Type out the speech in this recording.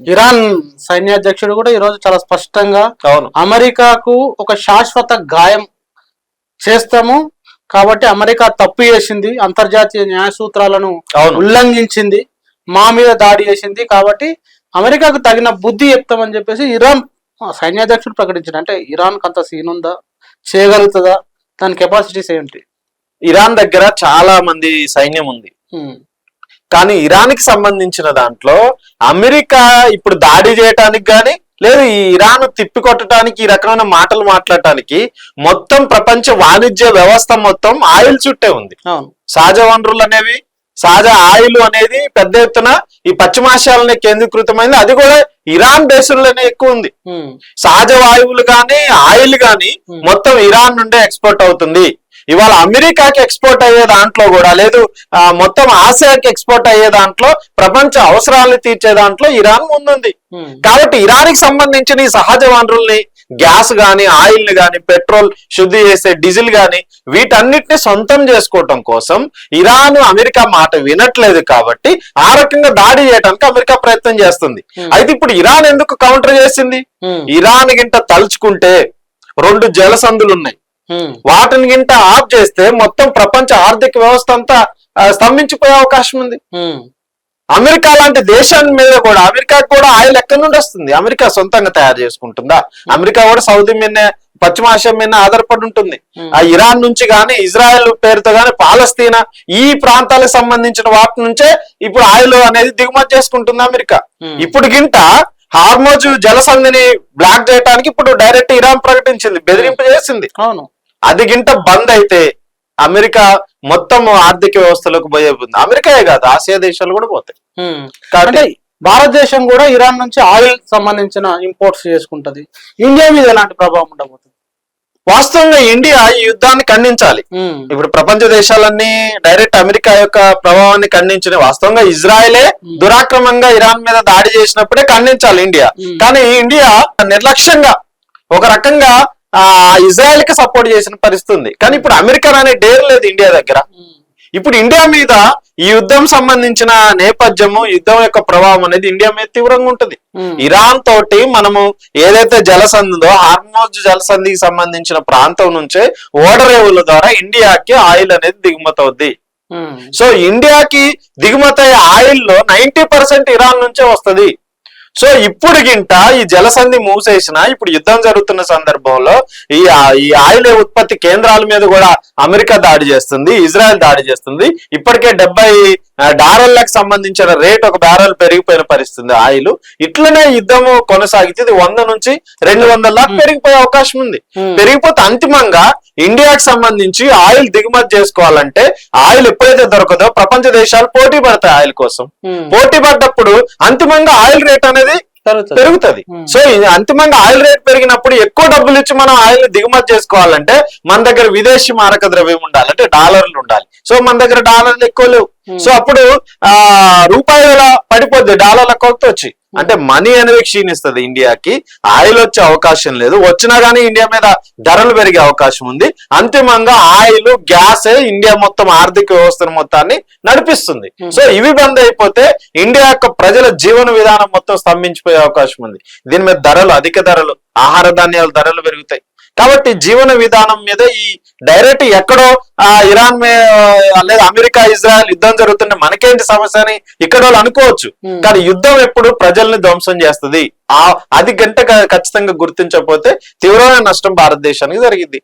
Iran సైన్యాధ్యక్షుడు కూడా ఈరోజు చాలా స్పష్టంగా అవును. అమెరికాకు ఒక శాశ్వత గాయం చేస్తాము. కాబట్టి అమెరికా తప్పు చేసింది అంతర్జాతీయ న్యాయ సూత్రాలను ఉల్లంఘించింది మా మీద దాడి చేసింది. కాబట్టి అమెరికాకు తగిన బుద్ధి చెప్తామని చెప్పేసి ఇరాన్ సైన్యాధ్యక్షుడు ప్రకటించాడు. అంటే ఇరాన్ అంత సీన్ ఉందా? చేయగలుగుతుందా? దాని కెపాసిటీస్ ఏంటి? ఇరాన్ దగ్గర చాలా మంది సైన్యం ఉంది. కానీ ఇరాన్కి సంబంధించిన దాంట్లో అమెరికా ఇప్పుడు దాడి చేయటానికి గాని లేదు ఈ ఇరాన్ తిప్పికొట్టడానికి ఈ రకమైన మాటలు మాట్లాడటానికి మొత్తం ప్రపంచ వాణిజ్య వ్యవస్థ మొత్తం ఆయిల్ చుట్టే ఉంది. సహజ వనరులు అనేవి సహజ ఆయిల్ అనేది పెద్ద ఎత్తున ఈ పశ్చిమాసియాలనే కేంద్రీకృతమైంది. అది కూడా ఇరాన్ దేశంలోనే ఎక్కువ ఉంది. సహజ వాయువులు గాని ఆయిల్ గాని Hmm. మొత్తం ఇరాన్ నుండే ఎక్స్పోర్ట్ అవుతుంది. ఇవాళ అమెరికాకి ఎక్స్పోర్ట్ అయ్యే దాంట్లో కూడా లేదు మొత్తం ఆసియాకి ఎక్స్పోర్ట్ అయ్యే దాంట్లో ప్రపంచ అవసరాలను తీర్చే దాంట్లో ఇరాన్ ముందుంది. కాబట్టి ఇరాన్కి సంబంధించిన ఈ సహజ వనరుల్ని గ్యాస్ గాని ఆయిల్ గాని పెట్రోల్ శుద్ధి చేసే డీజిల్ గాని వీటన్నిటిని సొంతం చేసుకోవటం కోసం ఇరాన్ అమెరికా మాట వినట్లేదు కాబట్టి ఆ రకంగా దాడి చేయడానికి అమెరికా ప్రయత్నం చేస్తుంది. అయితే ఇప్పుడు ఇరాన్ ఎందుకు కౌంటర్ చేసింది? ఇరాన్ గింట తలుచుకుంటే రెండు జలసందులు ఉన్నాయి వాటిని గింట ఆఫ్ చేస్తే మొత్తం ప్రపంచ ఆర్థిక వ్యవస్థ అంతా స్తంభించిపోయే అవకాశం ఉంది. అమెరికా లాంటి దేశం మీద కూడా అమెరికా కూడా ఆయిల్ ఎక్కడి నుండి వస్తుంది? అమెరికా సొంతంగా తయారు చేసుకుంటుందా? అమెరికా కూడా సౌదీ మీద పశ్చిమాసియా మీద ఆధారపడి ఉంటుంది. ఆ ఇరాన్ నుంచి గాని ఇజ్రాయెల్ పేరుతో గాని పాలస్తీనా ఈ ప్రాంతాలకు సంబంధించిన వాటి నుంచే ఇప్పుడు ఆయిల్ అనేది దిగుమతి చేసుకుంటుంది అమెరికా. ఇప్పుడు గింట హార్మోజ్ జలసంధిని బ్లాక్ చేయడానికి ఇప్పుడు డైరెక్ట్ ఇరాన్ ప్రకటించింది బెదిరింపు చేసింది. అవును. అది గింట బంద్ అయితే అమెరికా మొత్తం ఆర్థిక వ్యవస్థలోకి పోయేపోతుంది అమెరికాయే కాదు ఆసియా దేశాలు కూడా పోతాయి. కాబట్టి భారతదేశం కూడా ఇరాన్ నుంచి ఆయిల్ సంబంధించిన ఇంపోర్ట్స్ చేసుకుంటది. ఇండియా మీద ఎలాంటి ప్రభావం ఉండబోతుంది? వాస్తవంగా ఇండియా ఈ యుద్ధాన్ని ఖండించాలి. ఇప్పుడు ప్రపంచ దేశాలన్నీ డైరెక్ట్ అమెరికా యొక్క ప్రభావాన్ని ఖండించిన వాస్తవంగా ఇజ్రాయెలే దురాక్రమంగా ఇరాన్ మీద దాడి చేసినప్పుడే ఖండించాలి ఇండియా. కానీ ఇండియా నిర్లక్ష్యంగా ఒక రకంగా ఇజ్రాయెల్కి సపోర్ట్ చేసిన పరిస్థితి ఉంది. కానీ ఇప్పుడు అమెరికా అనే డేర్ లేదు ఇండియా దగ్గర. ఇప్పుడు ఇండియా మీద ఈ యుద్ధం సంబంధించిన నేపథ్యము యుద్ధం యొక్క ప్రభావం అనేది ఇండియా మీద తీవ్రంగా ఉంటుంది. ఉమ్, ఇరాన్ తోటి మనము ఏదైతే జలసంధి ఉందో హార్మోజ్ జలసంధికి సంబంధించిన ప్రాంతం నుంచే ఓడరేవుల ద్వారా ఇండియాకి ఆయిల్ అనేది దిగుమతి అవుద్ది. ఉమ్, సో ఇండియాకి దిగుమతి అయ్యే ఆయిల్లో నైన్టీ పర్సెంట్ ఇరాన్ నుంచే వస్తది. సో ఇప్పుడు గింట ఈ జలసంధి మూసేసిన ఇప్పుడు యుద్ధం జరుగుతున్న సందర్భంలో ఈ ఈ ఆయిల్ ఉత్పత్తి కేంద్రాల మీద కూడా అమెరికా దాడి చేస్తుంది ఇజ్రాయెల్ దాడి చేస్తుంది. ఇప్పటికే డెబ్బై డాలర్లకు సంబంధించిన రేట్ ఒక బ్యారెల్ పెరిగిపోయిన పరిస్థితి ఆయిల్. ఇట్లనే యుద్ధము కొనసాగితే ఇది వంద నుంచి రెండు వందల పెరిగిపోయే అవకాశం ఉంది. పెరిగిపోతే అంతిమంగా ఇండియాకి సంబంధించి ఆయిల్ దిగుమతి చేసుకోవాలంటే ఆయిల్ ఎప్పుడైతే దొరకదో ప్రపంచ దేశాలు పోటీ పడతాయి ఆయిల్ కోసం పోటీ పడ్డప్పుడు అంతిమంగా ఆయిల్ రేట్ అనేది. పెరుగుతుంది. సో అంతిమంగా ఆయిల్ రేట్ పెరిగినప్పుడు ఎక్కువ డబ్బులు ఇచ్చి మనం ఆయిల్ దిగుమతి చేసుకోవాలంటే మన దగ్గర విదేశీ మారక ద్రవ్యం ఉండాలి అంటే డాలర్లు ఉండాలి సో మన దగ్గర డాలర్లు ఎక్కువ లేవు. సో అప్పుడు ఆ రూపాయల పడిపోద్ది? డాలర్ల కొత్త వచ్చి. అంటే మనీ అనేది క్షీణిస్తుంది ఇండియాకి. ఆయిల్ వచ్చే అవకాశం లేదు. వచ్చినా గానీ ఇండియా మీద ధరలు పెరిగే అవకాశం ఉంది. అంతిమంగా ఆయిల్ గ్యాస్ ఇండియా మొత్తం ఆర్థిక వ్యవస్థను మొత్తాన్ని నడిపిస్తుంది. Hmm. సో ఇవి బంద్ అయిపోతే ఇండియా యొక్క ప్రజల జీవన విధానం మొత్తం స్తంభించిపోయే అవకాశం ఉంది. దీని మీద ధరలు అధిక ధరలు ఆహార ధాన్యాల ధరలు పెరుగుతాయి. కాబట్టి జీవన విధానం మీద ఈ డైరెక్ట్ ఎక్కడో ఆ ఇరాన్ లేదా అమెరికా ఇజ్రాయెల్ యుద్ధం జరుగుతుంటే మనకేంటి సమస్య అని ఇక్కడ వాళ్ళు అనుకోవచ్చు. Hmm. కానీ యుద్ధం ఎప్పుడు ప్రజల్ని ధ్వంసం చేస్తుంది. ఆ అది గంట ఖచ్చితంగా గుర్తించకపోతే తీవ్రమైన నష్టం భారతదేశానికి జరిగింది